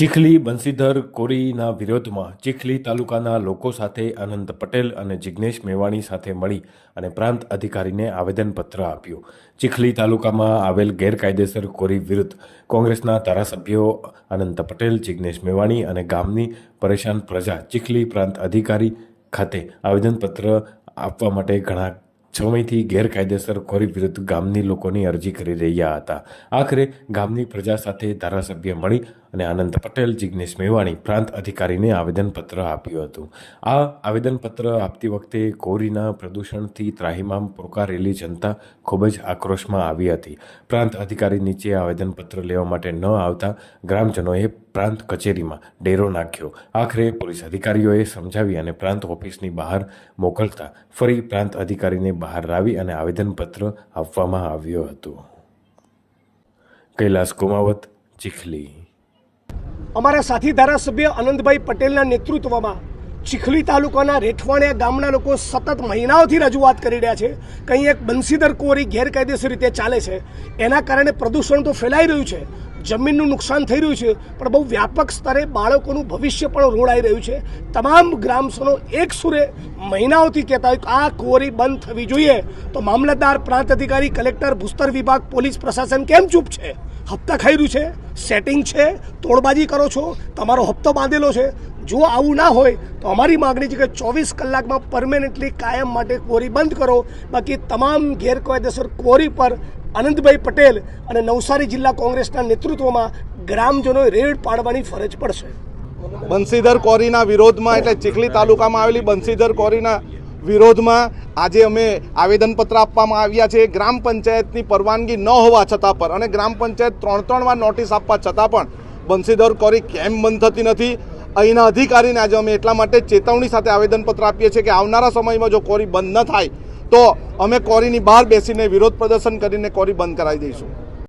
ચીખલી બંસીધર કોરીના વિરોધમાં ચીખલી તાલુકાના લોકો સાથે આનંદ પટેલ અને જિજ્ઞેશ મેવાણી સાથે મળી અને પ્રાંત અધિકારીને આવેદનપત્ર આપ્યું. ચીખલી તાલુકામાં આવેલ ગેરકાયદેસર કોરી વિરુદ્ધ કોંગ્રેસના ધારાસભ્યો અનંત પટેલ જિજ્ઞેશ મેવાણી અને ગામની પરેશાન પ્રજા ચીખલી પ્રાંત અધિકારી ખાતે આવેદનપત્ર આપવા માટે ઘણા સમયથી ગેરકાયદેસર કોરી વિરુદ્ધ ગામની લોકોની અરજી કરી રહ્યા હતા. આખરે ગામની પ્રજા સાથે ધારાસભ્ય મળી અને આનંદ પટેલ જિજ્ઞેશ મેવાણી પ્રાંત અધિકારીને આવેદનપત્ર આપ્યું હતું. આ આવેદનપત્ર આપતી વખતે કોરીના પ્રદૂષણથી ત્રાહિમામ પોકારેલી જનતા ખૂબ જ આક્રોશમાં આવી હતી. પ્રાંત અધિકારી નીચે આવેદનપત્ર લેવા માટે ન આવતા ગ્રામજનોએ પ્રાંત કચેરીમાં ડેરો નાખ્યો. આખરે પોલીસ અધિકારીઓએ સમજાવી અને પ્રાંત ઓફિસની બહાર મોકલતા ફરી પ્રાંત અધિકારીને બહાર લાવી અને આવેદનપત્ર આપવામાં આવ્યું હતું. કૈલાસ કુમાવત, ચીખલી. અમારા સાથી ધારાસભ્ય આનંદભાઈ પટેલના નેતૃત્વમાં ચીખલી તાલુકાના રેઠવાણિયા ગામના લોકો સતત મહિનાઓથી રજૂઆત કરી રહ્યા છે કે અહીં એક બંસીદર કુંવરી ગેરકાયદેસર રીતે ચાલે છે. એના કારણે પ્રદૂષણ તો ફેલાઈ રહ્યું છે. જમીનનું નુકસાન થઈ રહ્યું છે, પણ બહુ વ્યાપક સ્તરે બાળકોનું ભવિષ્ય પણ રોડાઈ રહ્યું છે. તમામ ગ્રામસનો એક સુરે મહિનાઓથી કહેતા હોય કે આ કુંવરી બંધ થવી જોઈએ. તો મામલતદાર પ્રાંત અધિકારી, કલેક્ટર, ભૂસ્તર વિભાગ, પોલીસ પ્રશાસન કેમ ચૂપ છે? હપ્તા ખાઈ છે સેટિંગ છે, તોડબાજી કરો છો, તમારો હપ્તો બાંધેલો છે. જો આવું ના હોય, તો અમારી માગણી છે કે ચોવીસ કલાકમાં પરમેનન્ટલી કાયમ માટે ક્વોરી બંધ કરો. બાકી તમામ ગેરકાયદેસર ક્વોરી પર આનંદભાઈ પટેલ અને નવસારી જિલ્લા કોંગ્રેસના નેતૃત્વમાં ગ્રામજનોએ રેડ પાડવાની ફરજ પડશે. બંસીધર કોરીના વિરોધમાં એટલે ચીખલી તાલુકામાં આવેલી બંસીધર કોરીના વિરોધમાં આજે અમે આવેદનપત્ર આપવામાં આવ્યા છે. ગ્રામ પંચાયતની પરવાનગી ન હોવા છતાં પણ અને ગ્રામ પંચાયત ત્રણ ત્રણ વાર નોટિસ આપવા છતાં પણ બંસીધર કોરી કેમ બંધ થતી નથી? અહીંના અધિકારીને આજે અમે એટલા માટે ચેતવણી સાથે આવેદનપત્ર આપીએ છીએ કે આવનારા સમયમાં જો કોરી બંધ ન થાય, તો અમે કોરીની બહાર બેસીને વિરોધ પ્રદર્શન કરીને કોરી બંધ કરાવી દઈશું.